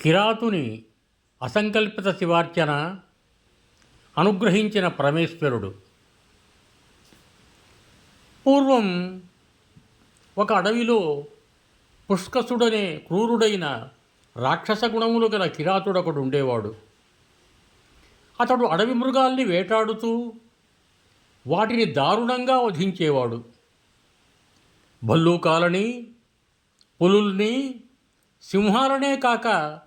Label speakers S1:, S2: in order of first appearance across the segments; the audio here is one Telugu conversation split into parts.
S1: కిరాతుని అసంకల్పిత శివార్చన అనుగ్రహించిన పరమేశ్వరుడు. పూర్వం ఒక అడవిలో పుష్కసుడనే క్రూరుడైన రాక్షస గుణములు గల కిరాతుడొకడు ఉండేవాడు. అతడు అడవి మృగాల్ని వేటాడుతూ వాటిని దారుణంగా వధించేవాడు. భల్లూకాలని పులుల్ని సింహాలనే కాక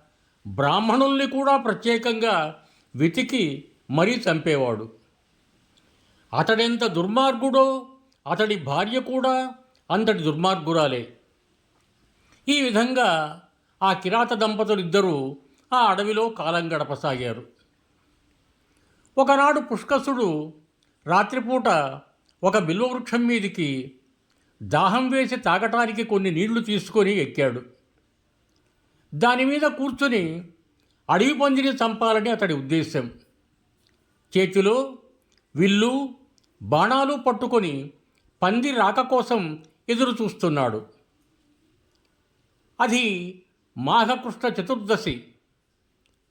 S1: బ్రాహ్మణుల్ని కూడా ప్రత్యేకంగా వెతికి మరీ చంపేవాడు. అతడెంత దుర్మార్గుడో అతడి భార్య కూడా అంతటి దుర్మార్గురాలే. ఈ విధంగా ఆ కిరాత దంపతులిద్దరూ ఆ అడవిలో కాలం గడపసాగారు. ఒకనాడు పుష్కసుడు రాత్రిపూట ఒక బిల్వవృక్షం మీదికి దాహం వేసి తాగటానికి కొన్ని నీళ్ళు తీసుకొని ఎక్కాడు. దాని మీద కూర్చుని అడవి పందిని చంపాలని అతడి ఉద్దేశం. చేతిలో విల్లు బాణాలు పట్టుకొని పంది రాక కోసం ఎదురు చూస్తున్నాడు. అది మాఘకృష్ణ చతుర్దశి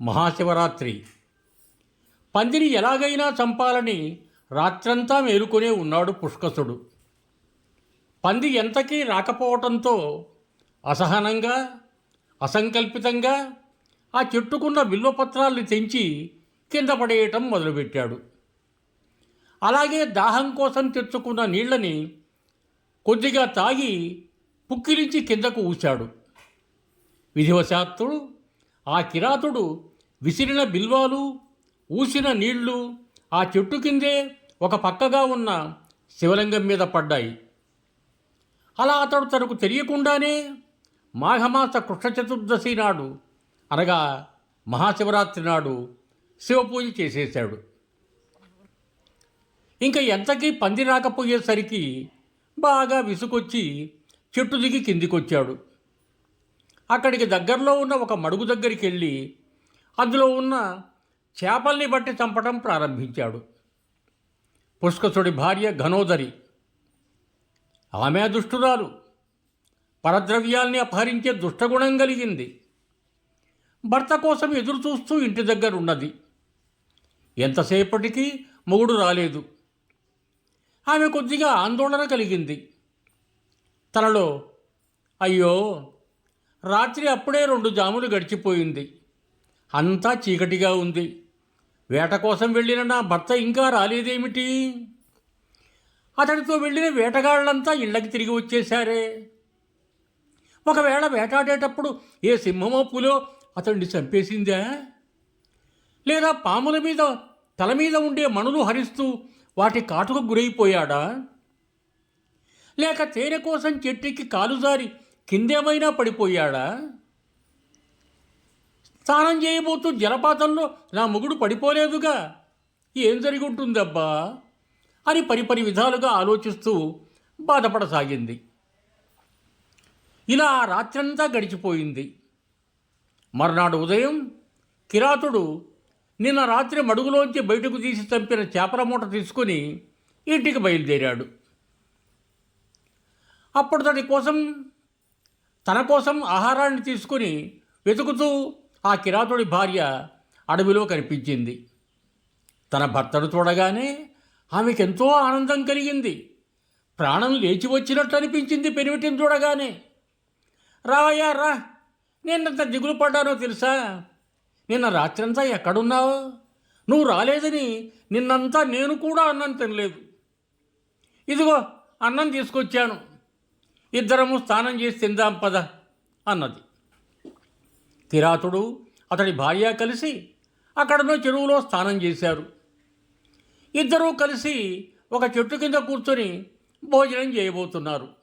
S1: మహాశివరాత్రి. పందిని ఎలాగైనా చంపాలని రాత్రంతా మేలుకొనే ఉన్నాడు పుష్కసుడు పంది ఎంతకీ రాకపోవటంతో అసహనంగా అసంకల్పితంగా ఆ చెట్టుకున్న బిల్వపత్రాల్ని తెంచి కింద పడేయటం మొదలుపెట్టాడు. అలాగే దాహం కోసం తెచ్చుకున్న నీళ్ళని కొద్దిగా తాగి పుక్కిరించి కిందకు ఊశాడు. విధివశాత్తు ఆ కిరాతుడు విసిరిన బిల్వాలు ఊసిన నీళ్ళు ఆ చెట్టు కిందే ఒక పక్కగా ఉన్న శివలింగం మీద పడ్డాయి. అలా అతడు తనకు తెలియకుండానే మాఘమాస కృష్ణ చతుర్దశి నాడు అనగా మహాశివరాత్రి నాడు శివపూజ చేసేశాడు. ఇంకా ఎంతకీ పంది రాకపోయేసరికి బాగా విసుకొచ్చి చెట్టు దిగి కిందికొచ్చాడు. అక్కడికి దగ్గరలో ఉన్న ఒక మడుగు దగ్గరికి వెళ్ళి అందులో ఉన్న చేపల్ని బట్టి చంపటం ప్రారంభించాడు. పుష్కసుడి భార్య ఘనోదరి. ఆమె దుష్టురాలు పరద్రవ్యాల్ని అపహరించే దుష్టగుణం కలిగింది. భర్త కోసం ఎదురు చూస్తూ ఇంటి దగ్గర ఉన్నది ఎంతసేపటికి మొగుడు రాలేదు. ఆమె కొద్దిగా ఆందోళన కలిగింది. తనలో అయ్యో రాత్రి అప్పుడే రెండు జాములు గడిచిపోయింది. అంతా చీకటిగా ఉంది. వేట కోసం వెళ్ళిన నా భర్త ఇంకా రాలేదేమిటి? అతడితో వెళ్ళిన వేటగాళ్ళంతా ఇళ్ళకి తిరిగి వచ్చేశారే. ఒకవేళ వేటాడేటప్పుడు ఏ సింహమో పులో అతన్ని చంపేసిందా? లేదా పాముల మీద తల మీద ఉండే మణులు హరిస్తూ వాటి కాటుకు గురైపోయాడా? లేక తేనె కోసం చెట్టుకి కాలుజారి కిందేమైనా పడిపోయాడా? స్నానం చేయబోతూ జలపాతంలో నా మొగుడు పడిపోలేదుగా. ఏం జరిగి ఉంటుందబ్బా? అని పరిపరి విధాలుగా ఆలోచిస్తూ బాధపడసాగింది. ఇలా ఆ రాత్రంతా గడిచిపోయింది. మర్నాడు ఉదయం కిరాతుడు నిన్న రాత్రి మడుగులోంచి బయటకు తీసి చంపిన చేపల మూట తీసుకుని ఇంటికి బయలుదేరాడు. అప్పుడు తన కోసం తన కోసం ఆహారాన్ని తీసుకుని వెతుకుతూ ఆ కిరాతుడి భార్య అడవిలో కనిపించింది. తన భర్తను చూడగానే ఆమెకెంతో ఆనందం కలిగింది. ప్రాణం లేచి వచ్చినట్టు అనిపించింది పెనిమిటిని చూడగానే. రావయ్యా రా. నేనంత దిగులు పడ్డానో తెలుసా? నిన్న రాత్రంతా ఎక్కడున్నావు? నువ్వు రాలేదని నిన్నంతా నేను కూడా అన్నం తినలేదు. ఇదిగో అన్నం తీసుకొచ్చాను. ఇద్దరము స్నానం చేసి తిందాం పద అన్నది. కిరాతుడు అతడి భార్య కలిసి అక్కడనో చెరువులో స్నానం చేశారు. ఇద్దరూ కలిసి ఒక చెట్టు కింద కూర్చొని భోజనం చేయబోతున్నారు.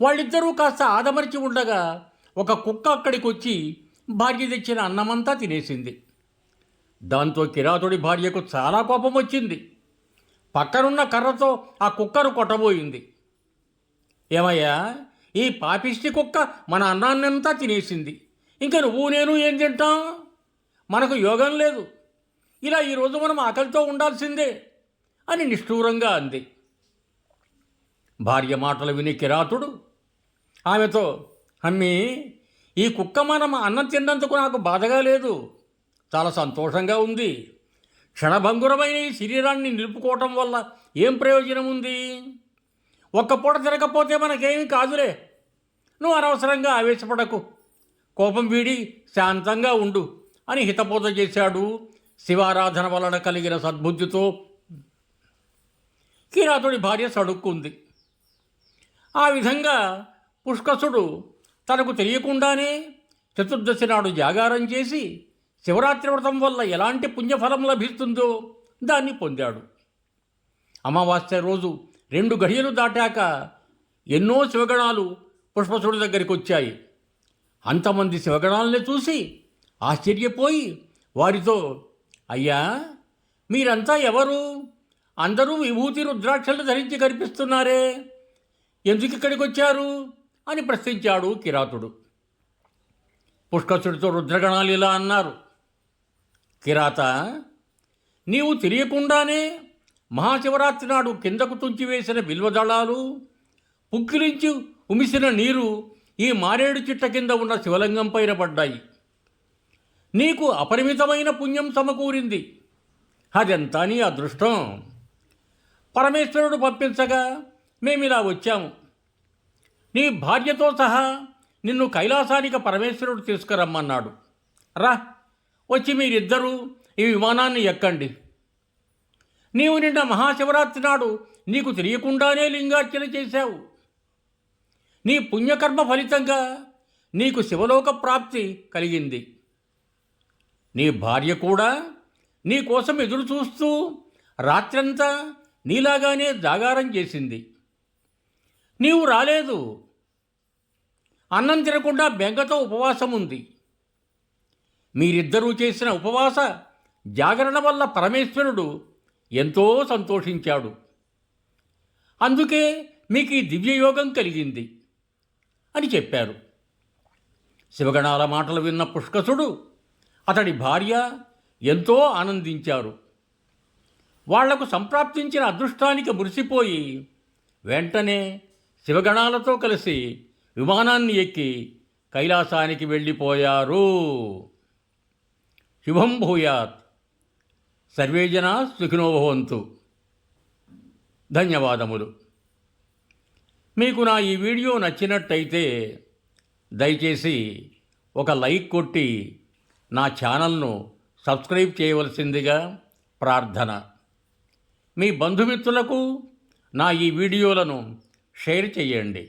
S1: వాళ్ళిద్దరూ కాస్త ఆదమరిచి ఉండగా ఒక కుక్క అక్కడికి వచ్చి భార్య తెచ్చిన అన్నమంతా తినేసింది. దాంతో కిరాతుడి భార్యకు చాలా కోపం వచ్చింది. పక్కనున్న కర్రతో ఆ కుక్కను కొట్టబోయింది. ఏమయ్యా ఈ పాపిష్టి కుక్క మన అన్నాన్నంతా తినేసింది. ఇంకా నువ్వు నేను ఏం తింటాం? మనకు యోగం లేదు. ఇలా ఈరోజు మనం ఆకలితో ఉండాల్సిందే అని నిష్ఠూరంగా అంది. భార్య మాటలు విని కిరాతుడు ఆమెతో అమ్మీ ఈ కుక్క మనం అన్నం తిన్నందుకు నాకు బాధగా లేదు. చాలా సంతోషంగా ఉంది. క్షణభంగురమైన ఈ శరీరాన్ని నిలుపుకోవటం వల్ల ఏం ప్రయోజనం ఉంది? ఒక్క పూట తిరగకపోతే మనకేమీ కాదులే. నువ్వు అనవసరంగా ఆవేశపడకు. కోపం వీడి శాంతంగా ఉండు అని హితబోధ చేశాడు. శివారాధన వలన కలిగిన సద్బుద్ధితో కిరాతుడి భార్య సడుక్కుంది. ఆ విధంగా పుష్కసుడు తనకు తెలియకుండానే చతుర్దశి నాడు జాగారం చేసి శివరాత్రి వ్రతం వల్ల ఎలాంటి పుణ్యఫలం లభిస్తుందో దాన్ని పొందాడు. అమావాస్య రోజు రెండు గడియలు దాటాక ఎన్నో శివగణాలు పుష్పసుడి దగ్గరికి వచ్చాయి. అంతమంది శివగణాలని చూసి ఆశ్చర్యపోయి వారితో అయ్యా మీరంతా ఎవరు? అందరూ విభూతి రుద్రాక్షలు ధరించి కనిపిస్తున్నారే ఎందుకు ఇక్కడికి వచ్చారు? అని ప్రశ్నించాడు కిరాతుడు. పుష్కసుడితో రుద్రగణాలు ఇలా అన్నారు. కిరాత నీవు తెలియకుండానే మహాశివరాత్రి నాడు కిందకు తుంచివేసిన బిల్వదళాలు పుక్కిలించి ఉమిసిన నీరు ఈ మారేడు చిట్ట కింద ఉన్న శివలింగం పైన పడ్డాయి. నీకు అపరిమితమైన పుణ్యం సమకూరింది. అదంతా నీ అదృష్టం. పరమేశ్వరుడు పంపించగా మేమిలా వచ్చాము. నీ భార్యతో సహా నిన్ను కైలాసానికి పరమేశ్వరుడు తీసుకురమ్మన్నాడు. రా వచ్చి మీరిద్దరూ ఈ విమానాన్ని ఎక్కండి. నీవు నిన్న మహాశివరాత్రి నాడు నీకు తెలియకుండానే లింగార్చన చేశావు. నీ పుణ్యకర్మ ఫలితంగా నీకు శివలోక ప్రాప్తి కలిగింది. నీ భార్య కూడా నీ కోసం ఎదురు చూస్తూ రాత్రంతా నీలాగానే జాగారం చేసింది. నీవు రాలేదు అన్నం తినకుండా బెంగతో ఉపవాసం ఉంది మీరిద్దరూ చేసిన ఉపవాస జాగరణ వల్ల పరమేశ్వరుడు ఎంతో సంతోషించాడు. అందుకే మీకు ఈ దివ్యయోగం కలిగింది అని చెప్పారు. శివగణాల మాటలు విన్న పుష్కసుడు అతడి భార్య ఎంతో ఆనందించారు. వాళ్ళకు సంప్రాప్తించిన అదృష్టానికి మురిసిపోయి వెంటనే శివగణాలతో కలిసి విమానాన్ని ఎక్కి కైలాసానికి వెళ్ళిపోయారు. శుభం భూయాత్. సర్వే జనా సుఖినోభవంతు ధన్యవాదములు. మీకు నా ఈ వీడియో నచ్చినట్టయితే దయచేసి ఒక లైక్ కొట్టి నా ఛానల్ను సబ్స్క్రైబ్ చేయవలసిందిగా ప్రార్థన. మీ బంధుమిత్రులకు నా ఈ వీడియోలను షేర్ చేయండి.